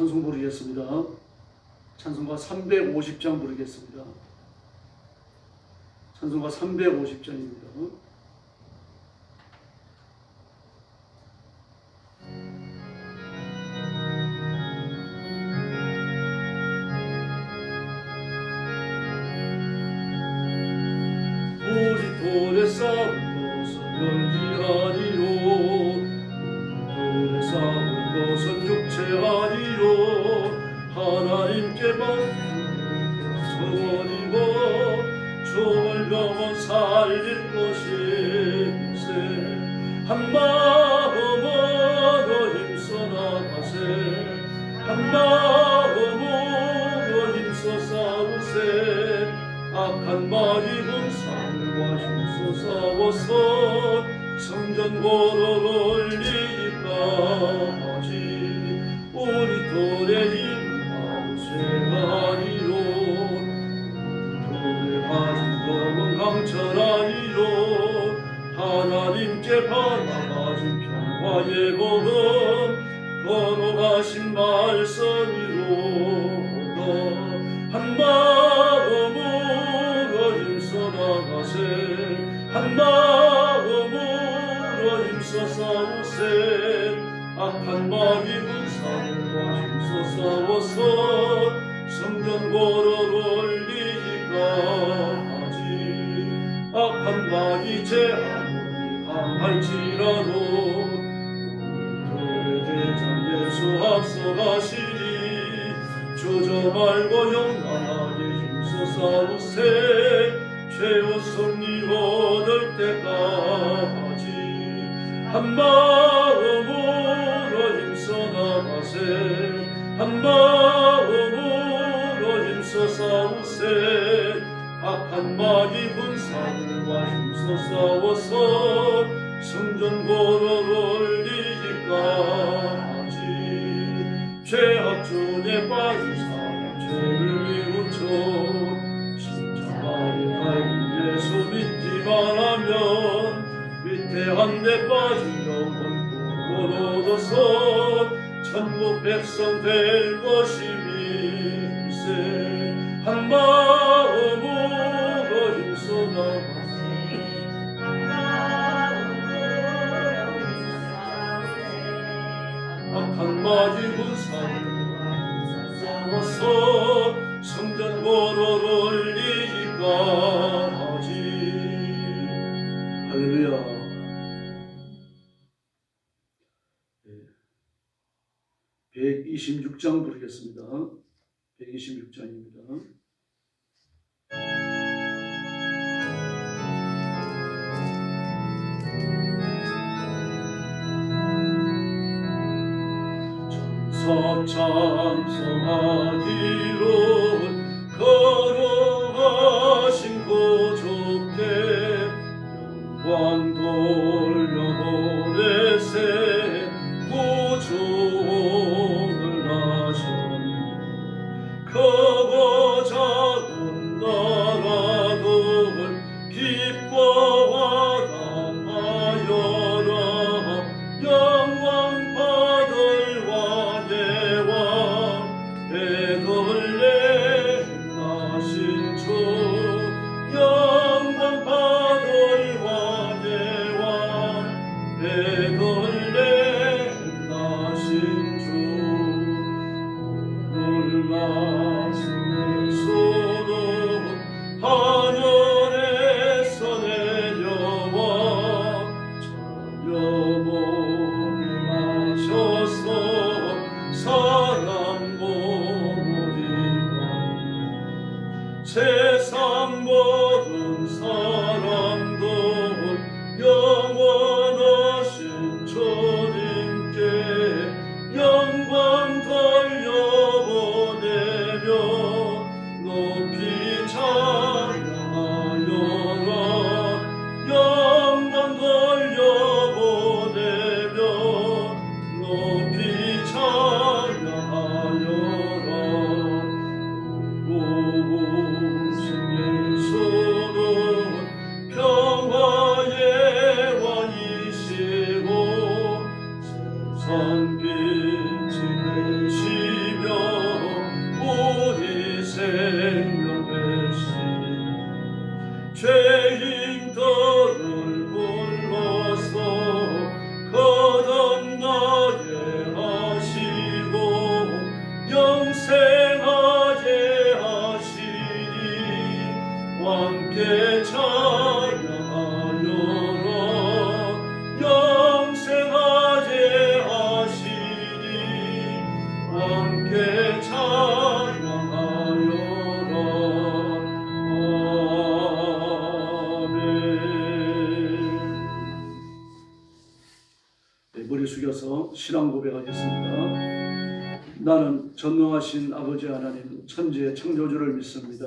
찬송 부르겠습니다. 찬송가 350장 부르겠습니다. 찬송가 350장입니다. 종을 병원 살릴 것일세. 한 마음으로 힘써 나가세. 한 마음으로 힘써 싸우세. 악한 말이 군사과 힘써 싸워서 성전 고를 올리기까 한 마음으로 힘써 싸우세. 악한 마귀 군사와 힘써 싸워서 성전 고를 올리기까 하지. 악한 마귀 제 아무리 강할지라도 우리 대장 예수 앞서가시리. 조져 말고 영원하게 힘써 싸우세 한 마음으로 힘써 나가세. 한 마음으로 힘써 싸우세. 악한 마귀 군사들과 힘써 싸워서 성전 고 백성 될 것임일세 한 마음으로 힘써 악한 마귀 군사를 싸워서 성전 고를 올리기까 하지. 할렐루야. 네. 126장 부르겠습니다. 126장입니다. 천사 찬송하기로 함께 찬양하여라 영생하게 하시니 함께 찬양하여라 아멘 네, 머리 숙여서 신앙 고백하겠습니다. 나는 전능하신 아버지 하나님 천지의 창조주를 믿습니다.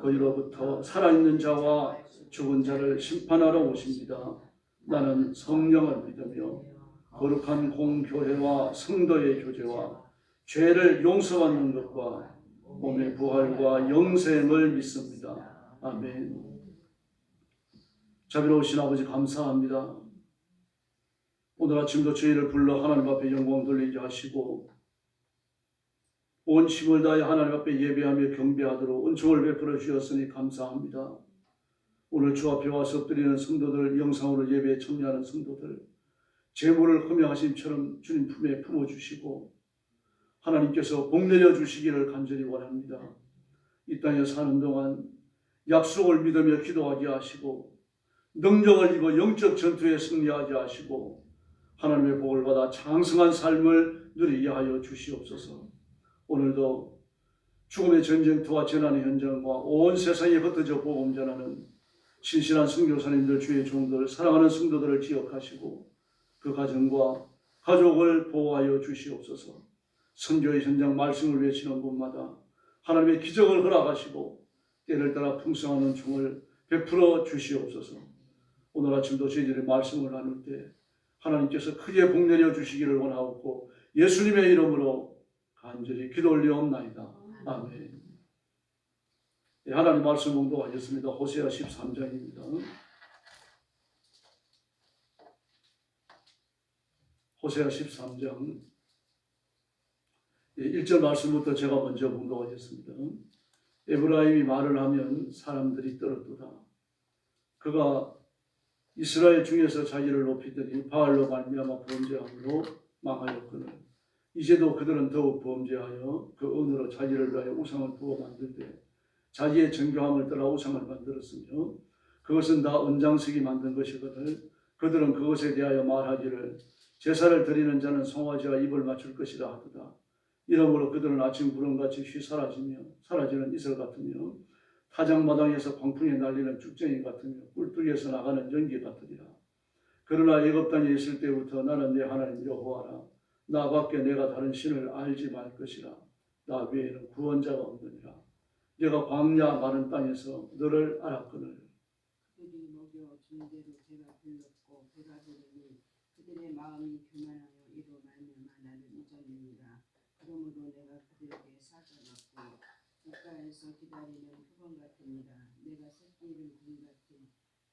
거기로부터 살아있는 자와 죽은 자를 심판하러 오십니다. 나는 성령을 믿으며 거룩한 공교회와 성도의 교제와 죄를 용서받는 것과 몸의 부활과 영생을 믿습니다. 아멘. 자비로우신 아버지 감사합니다. 오늘 아침도 저희를 불러 하나님 앞에 영광 돌리게 하시고 온 힘을 다해 하나님 앞에 예배하며 경배하도록 은총을 베풀어 주셨으니 감사합니다. 오늘 주 앞에 와서 엎드리는 성도들, 영상으로 예배에 참여하는 성도들, 재물을 흠양하심처럼 주님 품에 품어주시고 하나님께서 복 내려 주시기를 간절히 원합니다. 이 땅에 사는 동안 약속을 믿으며 기도하게 하시고 능력을 입어 영적 전투에 승리하게 하시고 하나님의 복을 받아 장성한 삶을 누리게 하여 주시옵소서. 오늘도 죽음의 전쟁터와 재난의 현장과 온 세상에 흩어져 복음 전하는 신실한 성교사님들 주의 종들 사랑하는 성도들을 기억하시고 그 가정과 가족을 보호하여 주시옵소서. 선교의 현장 말씀을 외치는 곳마다 하나님의 기적을 허락하시고 때를 따라 풍성한 은총을 베풀어 주시옵소서. 오늘 아침도 저희들의 말씀을 나눌 때 하나님께서 크게 복 내려 주시기를 원하옵고 예수님의 이름으로 간절히 기도 올리옵나이다. 아멘. 네, 하나님 말씀 공독하겠습니다. 호세아 13장입니다. 호세아 13장 1절 말씀부터 제가 먼저 공독하겠습니다. 에브라임이 말을 하면 사람들이 떨어도다. 그가 이스라엘 중에서 자기를 높이더니 바알로 말미암아 범죄함으로 망하였거늘 이제도 그들은 더욱 범죄하여 그 은으로 자기를 위하여 우상을 부어 만들되 자기의 정교함을 따라 우상을 만들었으며 그것은 다 은장석이 만든 것이거늘 그들은 그것에 대하여 말하기를 제사를 드리는 자는 송아지와 입을 맞출 것이라 하도다 이러므로 그들은 아침 구름같이 휘 사라지며 사라지는 이슬 같으며 타작마당에서 광풍에 날리는 쭉쟁이 같으며 꿀뚝에서 나가는 연기 같으리라. 그러나 땅에 있을 때부터 나는 내 하나님 여호와라. 나밖에 내가 다른 신을 알지 말 것이라. 나 외에는 구원자가 없느니라. 내가 광야 많은 땅에서 너를 알았거늘. 그들이 먹여 준 대로 배가 불렀고 배가 부르니 그들의 마음이 교만하여 이로 말미암아 나를 잊었느니라. 그러므로 내가 그들에게 사자같고 국가에서 기다리는 표범 같으니라. 내가 새끼를 군 같이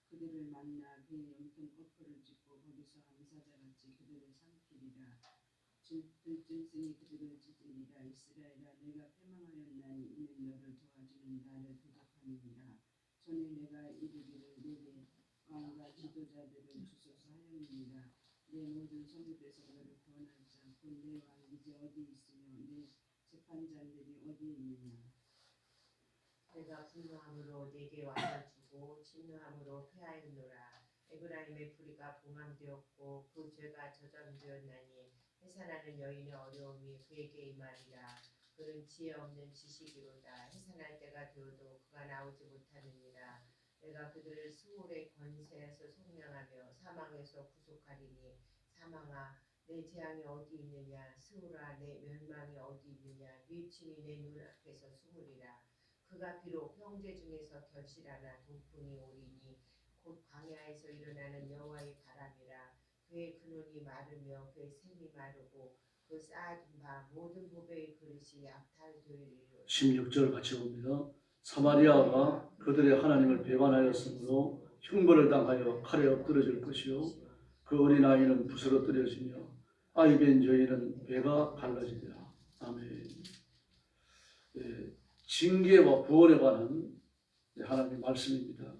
그들을 만나 그의 염통 거풀을 짚고 거기서 암사자같이 그들을 삼키리라. 들짐승이 그들을 찢으리라. 이스라엘아 내가 패망하였나니 이는 너를 도와주는 나를 도적함이니라. 전에 내가 이르기를 내게 왕과 지도자들을 주소서 하였느니라. 내 모든 성읍에서 너를 구원할 자, 곧내 왕 이제 어디 있으며 내 재판장들이 어디 있느냐. 내가 분노함으로 내게 왕을 주고 진노함으로 폐하였노라. 에브라임의 뿌리가 봉함되었고 그 죄가 저장되었나니 해산하는 여인의 어려움이 그에게 임하리라. 그는 지혜 없는 지식이로다. 해산할 때가 되어도 그가 나오지 못하느니라. 내가 그들을 스올의 권세에서 속량하며 사망에서 구속하리니 사망아 내 재앙이 어디 있느냐 스올아 내 멸망이 어디 있느냐 네 친히 내 눈앞에서 숨으리라. 그가 비록 형제 중에서 결실하나 동풍이 오리니 곧 광야에서 일어나는 여호와의 바람이라 그의 근원이 마르며 그의 샘이 마르고 그 쌓아둔 바 모든 보배의 그릇이 약탈되리로 16절 같이 봅니다. 사마리아가 그들의 하나님을 배반하였으므로 형벌을 당하여 칼에 엎드러질 것이요. 그 어린아이는 부스러뜨려지며 아이 벤 저희는 배가 갈라지리라 아멘. 예, 징계와 구원에 관한 예, 하나님의 말씀입니다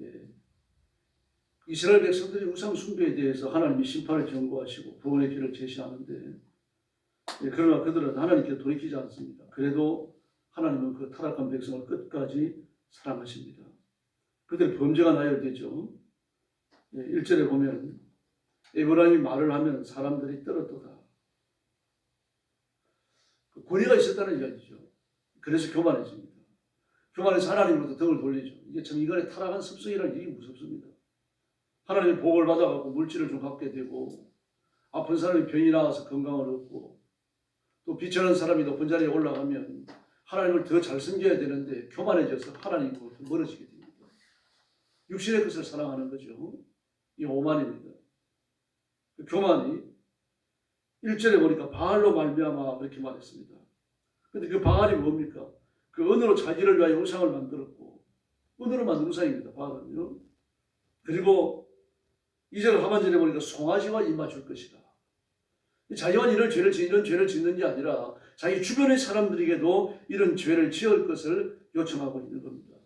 예, 이스라엘 백성들이 우상 숭배에 대해서 하나님이 심판을 경고하시고 구원의 길을 제시하는데 예, 그러나 그들은 하나님께 돌이키지 않습니다. 그래도 하나님은 그 타락한 백성을 끝까지 사랑하십니다. 그들 범죄가 나열되죠. 예, 1절에 보면 에브라임이 말을 하면 사람들이 떨어도다. 그 권위가 있었다는 이야기죠. 그래서 교만해집니다. 교만해서 하나님으로부터 등을 돌리죠. 이게 참 인간의 타락한 습성이라는 게 무섭습니다. 하나님의 복을 받아갖고 물질을 좀 갖게 되고 아픈 사람이 병이 나와서 건강을 얻고 또 비천한 사람이 높은 자리에 올라가면 하나님을 더 잘 섬겨야 되는데 교만해져서 하나님으로부터 멀어지게 됩니다. 육신의 것을 사랑하는 거죠. 이 오만입니다. 그 교만이 1절에 보니까 바알로 말미암아 이렇게 말했습니다. 근데 그 바알이 뭡니까? 그 은으로 자기를 위하여 우상을 만들었고 은으로 만든 우상입니다. 바알은요. 그리고 2절 하반절에 보니까 송아지와 입맞출 것이다. 자기가 이런 죄를 짓- 이런 죄를 짓는 게 아니라 자기 주변의 사람들에게도 이런 죄를 지을 것을 요청하고 있는 겁니다.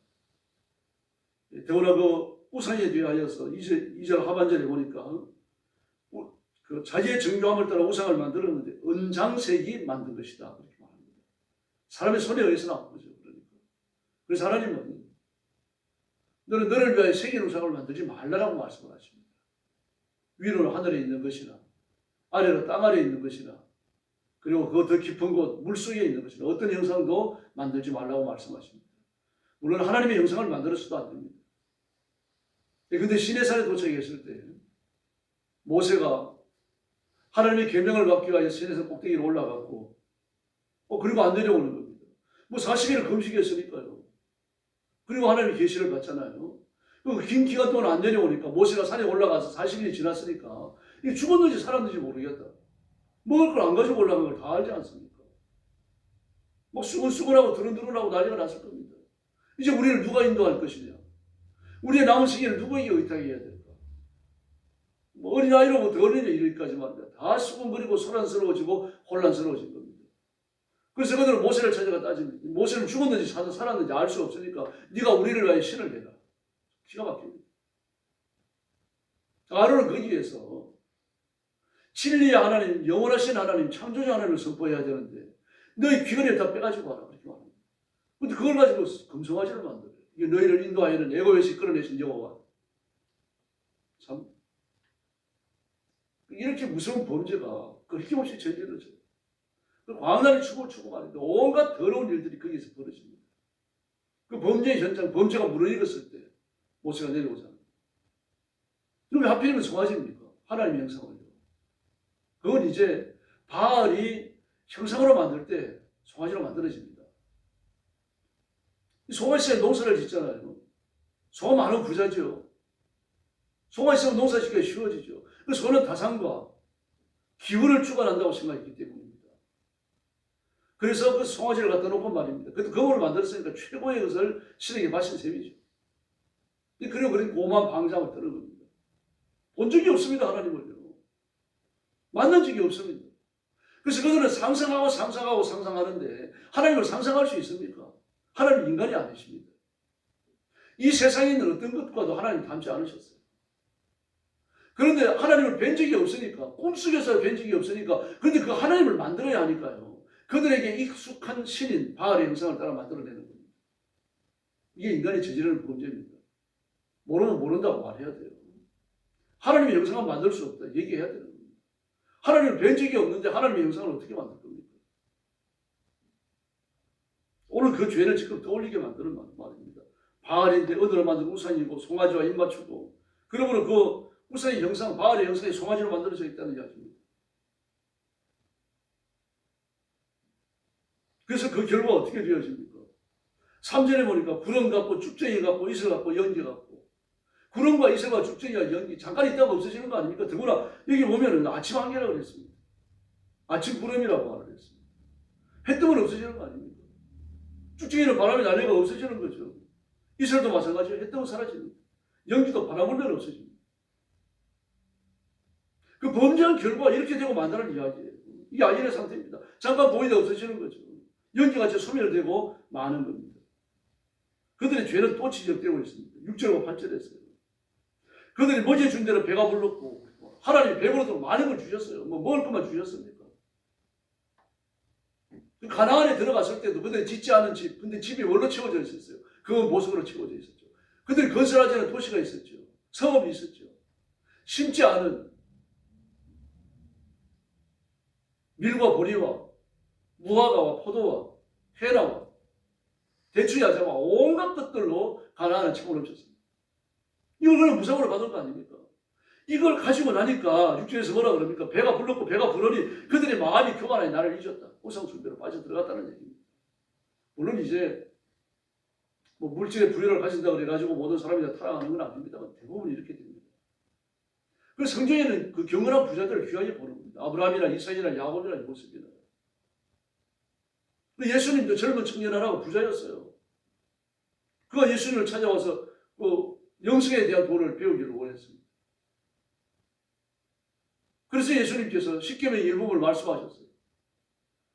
예, 더구나 그 우상에 대하여서 2절, 2절 하반절에 보니까 우- 그 자기의 정교함을 따라 우상을 만들었는데 은장색이 만든 것이다 그렇게 말합니다. 사람의 손에 의해서 나온 거죠. 그러니까. 그래서 하나님은 너는 너를 위하여 생긴 우상을 만들지 말라라고 말씀을 하십니다. 위로는 하늘에 있는 것이나 아래로 땅 아래에 있는 것이나 그리고 그 더 깊은 곳 물속에 있는 것이나 어떤 형상도 만들지 말라고 말씀하십니다. 물론 하나님의 형상을 만들어서도 안 됩니다. 그런데 시내산에 도착했을 때 모세가 하나님의 계명을 받기 위하여 시내산 꼭대기로 올라갔고 어 그리고 안 내려오는 겁니다. 뭐 40일을 금식했으니까요. 그리고 하나님의 계시를 받잖아요. 그긴 기간 동안 안 내려오니까 모세가 산에 올라가서 40일이 지났으니까 이게 죽었는지 살았는지 모르겠다. 먹을 걸 안 가지고 올라간 걸 다 알지 않습니까? 막 수근수근하고 드른드른하고 난리가 났을 겁니다. 이제 우리를 누가 인도할 것이냐? 우리의 남은 시기를 누구에게 의탁해야 될까? 뭐 어린아이로부터 어린애 이르기까지만 다 수근거리고 소란스러워지고 혼란스러워진 겁니다. 그래서 그들은 모세를 찾아가 따집니다. 모세는 죽었는지 살- 살았는지 알 수 없으니까 네가 우리를 위하여 신을 내라. 기가 막힙니다. 아론은 거기에서 진리의 하나님, 영원하신 하나님, 창조자 하나님을 선포해야 되는데 너희 귀걸이를 다 빼가지고 와라 그렇게 말합니다. 근데 그걸 가지고 금송아지를 만들어요. 이게 너희를 인도하여는 애고에서 이끌어내신 여호와. 참 이렇게 무서운 범죄가 끊김없이 저지르죠. 그 광란이 추고 추고 말인데 온갖 더러운 일들이 거기서 벌어집니다. 그 범죄의 현장, 범죄가 무너졌을 때 모세가 내려오잖아요. 그럼 왜 하필이면 송아지입니까? 하나님의 형상을요. 그건 이제 바알이 형상으로 만들 때 송아지로 만들어집니다. 이 송아 씨가 농사를 짓잖아요. 소가 많은 부자죠. 소가 있으면 농사 짓기가 쉬워지죠. 그 소는 다산과 기운을 주관한다고 생각했기 때문입니다. 그래서 그 송아지를 갖다 놓고 말입니다. 그 검을 만들었으니까 최고의 것을 신에게 바친 셈이죠. 그리고 그런 고만 방장을 뜨는 겁니다. 본 적이 없습니다, 하나님을요. 만난 적이 없습니다. 그래서 그들은 상상하고 상상하고 상상하는데 하나님을 상상할 수 있습니까? 하나님 인간이 아니십니다. 이 세상에 있는 어떤 것과도 하나님 닮지 않으셨어요. 그런데 하나님을 뵌 적이 없으니까 꿈속에서 뵌 적이 없으니까 그런데 그 하나님을 만들어야 하니까요. 그들에게 익숙한 신인 바알의 형상을 따라 만들어내는 겁니다. 이게 인간이 저지르는 범죄입니다. 모르면 모른다고 말해야 돼요. 하나님의 형상을 만들 수 없다. 얘기해야 겁니다. 하나님을 뵌 적이 없는데 하나님의 형상을 어떻게 만들 겁니까? 오늘 그 죄를 지금 떠올리게 만드는 말- 말입니다. 바알인데 어디로 만든 우상이고 송아지와 입 맞추고 그러므로 그 우상의 형상, 바알의 형상이 송아지로 만들어져 있다는 이야기입니다. 그래서 그 결과가 어떻게 되어집니까? 3절에 보니까 구름 같고 축쟁이 같고 이슬 같고 연기 같고 구름과 이슬과 축쟁이와 연기 잠깐 있다가 없어지는 거 아닙니까? 더구나 여기 보면은 아침 안개라고 그랬습니다. 아침 구름이라고 말을 했습니다. 해 뜨면 없어지는 거 아닙니까? 축쟁이는 바람이 나니까 없어지는 거죠. 이스라엘도 마찬가지예요. 해 뜨고 사라집니다. 연기도 바람불면 없어집니다. 그 범죄한 결과가 이렇게 되고 만다는 이야기예요. 이게 아이의 상태입니다. 잠깐 보이다 없어지는 거죠. 연기같이 소멸되고 마는 겁니다. 그들의 죄는 또 지적되고 있습니다. 6절과 8절에서요. 그들이 뭐지 준 대로 배가 불렀고 하나님이 배부르도록 많은 걸 주셨어요. 뭐 먹을 것만 주셨습니까? 그 가나안에 들어갔을 때도 그들이 짓지 않은 집, 근데 집이 뭘로 채워져 있었어요? 그건 보석으로 채워져 있었죠. 그들이 건설하지 않은 도시가 있었죠. 성읍이 있었죠. 심지 않은 밀과 보리와 무화과와 포도와 해나와 대추 야자와 온갖 것들로 가나안을 채워 넘쳤습니다. 그냥 무상으로 받은 거 아닙니까? 이걸 가지고 나니까 육지에서 뭐라 그럽니까? 배가 불렀고 배가 부르니 그들의 마음이 교만하니 나를 잊었다. 우상 숭배로 빠져 들어갔다는 얘기입니다. 물론 이제 뭐 물질의 부여를 가진다 그래가지고 모든 사람이 다 타락하는 건 아닙니다만 대부분 이렇게 됩니다. 그래서 성경에는 그 경건한 부자들을 귀하게 보는 겁니다. 아브라함이나 이삭이나 야곱이나 모습이나. 예수님도 젊은 청년 하나가 부자였어요. 그가 예수님을 찾아와서 그 영성에 대한 도를 배우기를 원했습니다. 그래서 예수님께서 십계명의 일부분을 말씀하셨어요.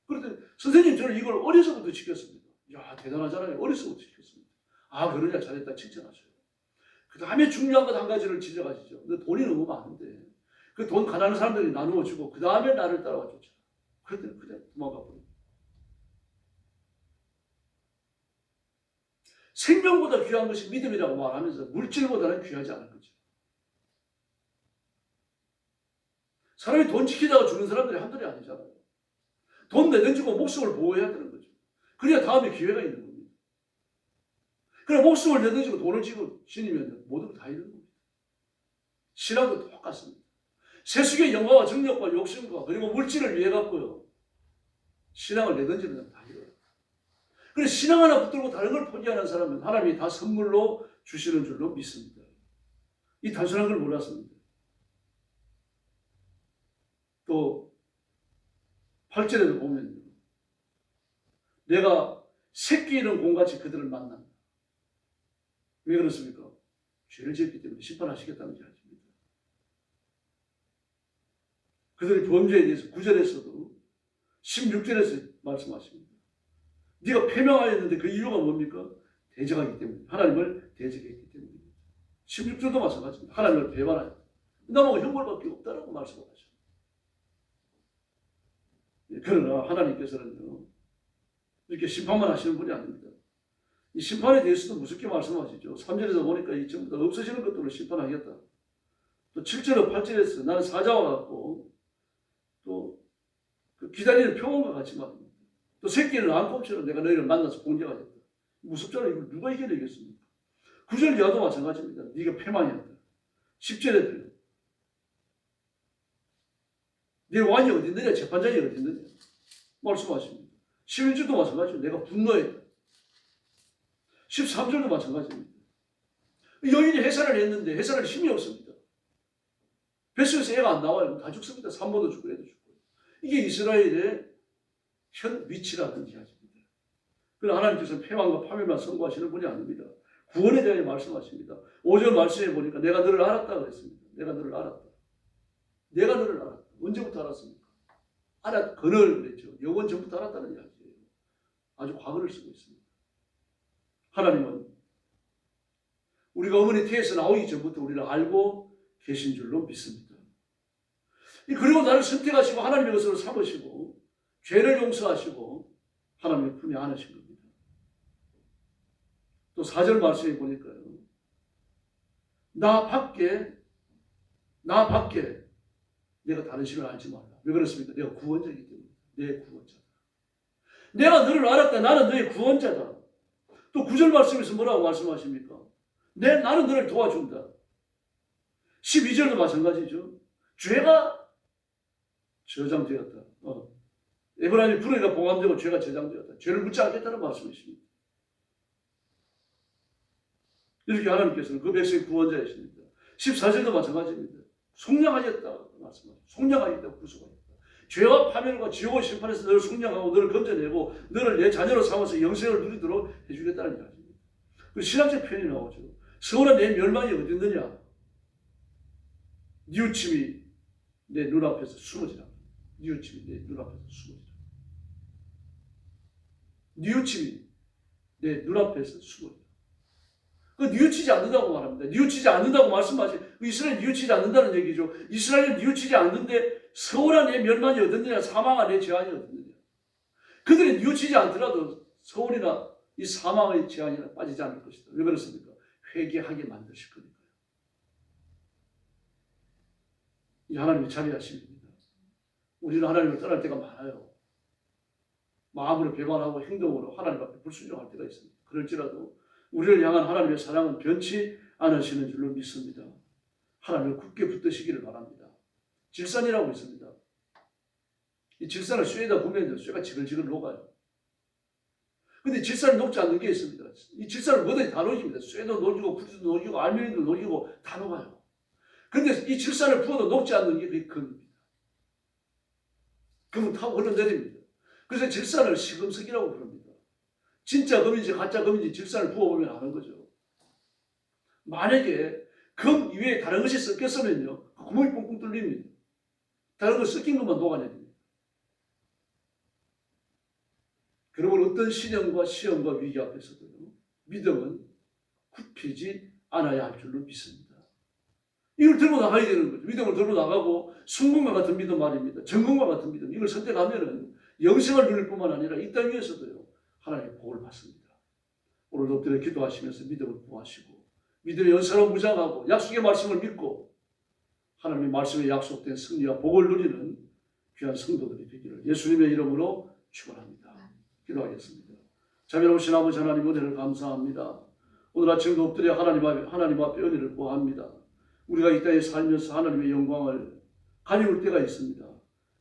그런데 선생님 저는 이걸 어려서부터 지켰습니다. 야 대단하잖아요. 어려서부터 지켰습니다. 아 그러냐 잘했다 칭찬하셔요. 그 다음에 중요한 것 한 가지를 지적하시죠. 근데 돈이 너무 많은데 그 돈 가난한 사람들이 나누어 주고 그 다음에 나를 따라와 줬잖아. 그랬더니 그냥 도망가 버려. 생명보다 귀한 것이 믿음이라고 말하면서 물질보다는 귀하지 않은 거죠. 사람이 돈 지키다가 죽는 사람들이 한둘이 아니잖아요. 돈 내던지고 목숨을 보호해야 되는 거죠. 그래야 다음에 기회가 있는 겁니다. 그래 목숨을 내던지고 돈을 지고 신이면 모든 다 잃는 겁니다. 신앙도 똑같습니다. 세속의 영광과 정력과 욕심과 그리고 물질을 위해 갖고요. 신앙을 내던지는 다. 그래서 신앙 하나 붙들고 다른 걸 포기하는 사람은 하나님이 다 선물로 주시는 줄로 믿습니다. 이 단순한 걸 몰랐습니다. 또 8절에도 보면 내가 새끼 이는 공같이 그들을 만난다. 왜 그렇습니까? 죄를 지었기 때문에 심판하시겠다는 이야기입니다. 그들의 범죄에 대해서 9절에서도 16절에서 말씀하십니다. 네가 패명하였는데 그 이유가 뭡니까? 대적하기 때문에 하나님을 대적했기 때문입니다. 16절도 마찬가지입니다. 하나님을 배반하였다. 나보고 형벌밖에 없다라고 말씀하죠. 예, 그러나 하나님께서는요 이렇게 심판만 하시는 분이 아닙니다. 이 심판에 대해서도 무섭게 말씀하시죠. 3절에서 보니까 이 전부 다 없어지는 것들로 심판하겠다. 또 7절과 8절에서 나는 사자와 같고 또 그 기다리는 평온과 말합니다. 또 새끼는 안꼽처럼 내가 너희를 만나서 공격하겠다. 무섭잖아요. 이걸 누가 이겨내겠습니까? 9절 이하도 마찬가지입니다. 네가 패망이었다. 10절에도요. 네 왕이 어디 있느냐? 재판장이 어디 있느냐? 말씀하십니다. 11절도 마찬가지로 내가 분노했다. 13절도 마찬가지입니다. 여인이 해산을 했는데 해산할 힘이 없습니다. 뱃속에서 애가 안 나와요. 다 죽습니다. 산모도 죽고 애도 죽고. 이게 이스라엘의 현 위치라는 이야기입니다. 그러나 하나님께서는 패망과 파멸만 선고하시는 분이 아닙니다. 구원에 대해 말씀하십니다. 5절 말씀해 보니까 내가 너를 알았다 그랬습니다. 내가 너를 알았다. 내가 너를 알았다. 언제부터 알았습니까? 알았, 그늘 그랬죠. 영원 전부터 알았다는 이야기예요. 아주 과거를 쓰고 있습니다. 하나님은 우리가 어머니 태에서 나오기 전부터 우리를 알고 계신 줄로 믿습니다. 그리고 나를 선택하시고 하나님의 것으로 삼으시고 죄를 용서하시고 하나님의 품에 안으신 겁니다. 또 4절 말씀해 보니까요. 나 밖에 나 밖에 내가 다른 신을 알지 말라. 왜 그렇습니까? 내가 구원자이기 때문에. 내 구원자다. 내가 너를 알았다. 나는 너의 구원자다. 또 구절 말씀에서 뭐라고 말씀하십니까? 내, 나는 너를 도와준다. 12절도 마찬가지죠. 죄가 저장되었다. 어. 에브라임이 불의가 봉함되고 죄가 저장되었다. 죄를 묻지 않겠다는 말씀이십니다. 이렇게 하나님께서는 그 백성의 구원자이십니다. 14절도 마찬가지입니다. 속량하겠다 말씀하죠. 속량하겠다 구속하겠다. 죄와 파멸과 지옥의 심판에서 너를 속량하고 너를 건져내고 너를 내 자녀로 삼아서 영생을 누리도록 해주겠다는 이야기입니다. 그 신학적 표현이 나오죠. 서울아 내 멸망이 어디 있느냐? 뉘우침이 내 눈앞에서 숨어지라. 뉘우침이 내 눈앞에서 숨어지라. 뉘우침이 내 눈앞에서 숨어지라. 그 뉘우치지 않는다고 말합니다. 뉘우치지 않는다고 말씀하시. 이스라엘 뉘우치지 않는다는 얘기죠. 이스라엘은 뉘우치지 않는데 서울 안에 멸망이 어딨느냐, 사망 안에 제한이 어딨느냐. 그들이 뉘우치지 않더라도 서울이나 이 사망의 제한이나 빠지지 않을 것이다. 왜 그렇습니까? 회개하게 만드실 거니까요. 이 하나님의 자비하심입니다. 우리는 하나님을 떠날 때가 많아요. 마음으로 배반하고 행동으로 하나님 앞에 불순종할 때가 있습니다. 그럴지라도 우리를 향한 하나님의 사랑은 변치 않으시는 줄로 믿습니다. 하나님을 굳게 붙드시기를 바랍니다. 질산이라고 있습니다. 이 질산을 쇠에다 부으면 쇠가 지글지글 녹아요. 근데 질산을 녹지 않는 게 있습니다. 이 질산을 뭐든지 다 녹입니다. 쇠도 녹이고 구리도 녹이고 알루미늄도 녹이고 다 녹아요. 근데 이 질산을 부어도 녹지 않는 게 그게 금입니다. 금은 타고 흘러내립니다. 그래서 질산을 시금석이라고 부릅니다. 진짜 금인지 가짜 금인지 질산을 부어보면 아는 거죠. 만약에 금 위에 다른 것이 섞였으면요. 구멍이 뻥뻥 뚫립니다. 다른 거 섞인 것만 녹아내립니다. 그러면 어떤 시련과 시험과 위기 앞에서도 믿음은 굽히지 않아야 할 줄로 믿습니다. 이걸 들고 나가야 되는 거죠. 믿음을 들고 나가고 순금과 같은 믿음 말입니다. 정금과 같은 믿음. 이걸 선택하면은 영생을 누릴 뿐만 아니라 이 땅 위에서도요. 하나님의 복을 받습니다. 오늘 엎드려 기도하시면서 믿음을 구하시고 믿음의 연사로 무장하고 약속의 말씀을 믿고 하나님의 말씀에 약속된 승리와 복을 누리는 귀한 성도들이 되기를 예수님의 이름으로 축원합니다. 기도하겠습니다. 자비로우신 아버지 하나님 은혜를 감사합니다. 오늘 아침도 엎드려 하나님 앞에, 하나님 앞에 은혜를 구합니다. 우리가 이 땅에 살면서 하나님의 영광을 가리울 때가 있습니다.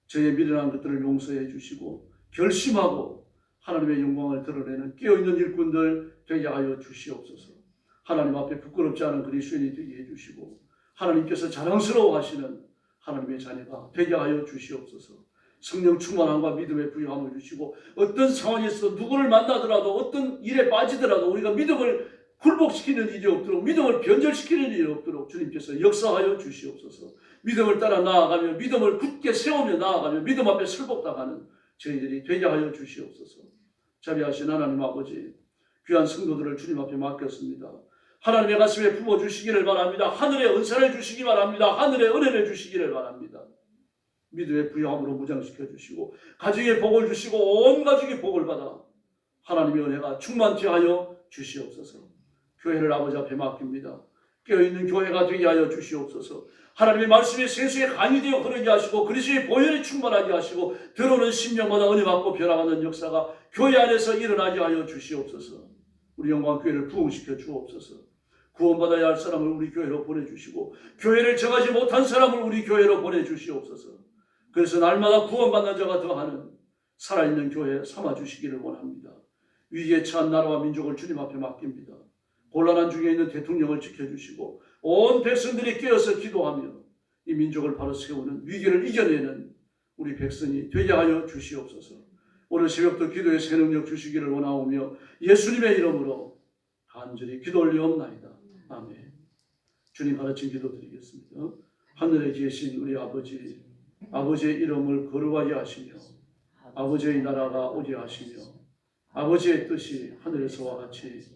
저의 미련한 것들을 용서해 주시고 결심하고 하나님의 영광을 드러내는 깨어있는 일꾼들 되게 하여 주시옵소서. 하나님 앞에 부끄럽지 않은 그리스도인이 되게 해주시고 하나님께서 자랑스러워 하시는 하나님의 자녀가 되게 하여 주시옵소서. 성령 충만함과 믿음의 부여함을 주시고 어떤 상황에서 누구를 만나더라도 어떤 일에 빠지더라도 우리가 믿음을 굴복시키는 일이 없도록 믿음을 변절시키는 일이 없도록 주님께서 역사하여 주시옵소서. 믿음을 따라 나아가며 믿음을 굳게 세우며 나아가며 믿음 앞에 설복당하는 저희들이 되게 하여 주시옵소서. 자비하신 하나님 아버지 귀한 성도들을 주님 앞에 맡겼습니다. 하나님의 가슴에 부어 주시기를 바랍니다. 하늘의 은사를 주시기 바랍니다. 하늘의 은혜를 주시기를 바랍니다. 믿음의 부여함으로 무장시켜 주시고 가정에 복을 주시고 온 가족이 복을 받아 하나님의 은혜가 충만케 하여 주시옵소서. 교회를 아버지 앞에 맡깁니다. 깨어있는 교회가 되게 하여 주시옵소서. 하나님의 말씀이 세수에 간이 되어 흐르게 하시고 그리스도의 보혈이 충만하게 하시고 들어오는 심령마다 은혜 받고 변화받는 역사가 교회 안에서 일어나게 하여 주시옵소서. 우리 영광 교회를 부흥시켜 주옵소서. 구원받아야 할 사람을 우리 교회로 보내주시고 교회를 정하지 못한 사람을 우리 교회로 보내주시옵소서. 그래서 날마다 구원받는 자가 더하는 살아있는 교회 삼아주시기를 원합니다. 위기에 처한 나라와 민족을 주님 앞에 맡깁니다. 곤란한 중에 있는 대통령을 지켜주시고 온 백성들이 깨어서 기도하며 이 민족을 바로 세우는 위기를 이겨내는 우리 백성이 되게 하여 주시옵소서. 오늘 새벽도 기도의 새 능력 주시기를 원하오며 예수님의 이름으로 간절히 기도 올리옵나이다. 아멘. 주님 가르친 기도 드리겠습니다. 하늘에 계신 우리 아버지, 아버지의 이름을 거룩하게 하시며 아버지의 나라가 오게 하시며 아버지의 뜻이 하늘에서와 같이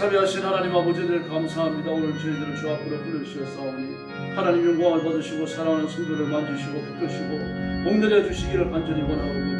자비하신 하나님 아버지를 감사합니다. 오늘 저희들을 주 앞으로 불러주셨사오니 하나님 영광을 받으시고 사랑하는 성도를 만지시고 붙드시고 복내려 주시기를 간절히 원하옵니다.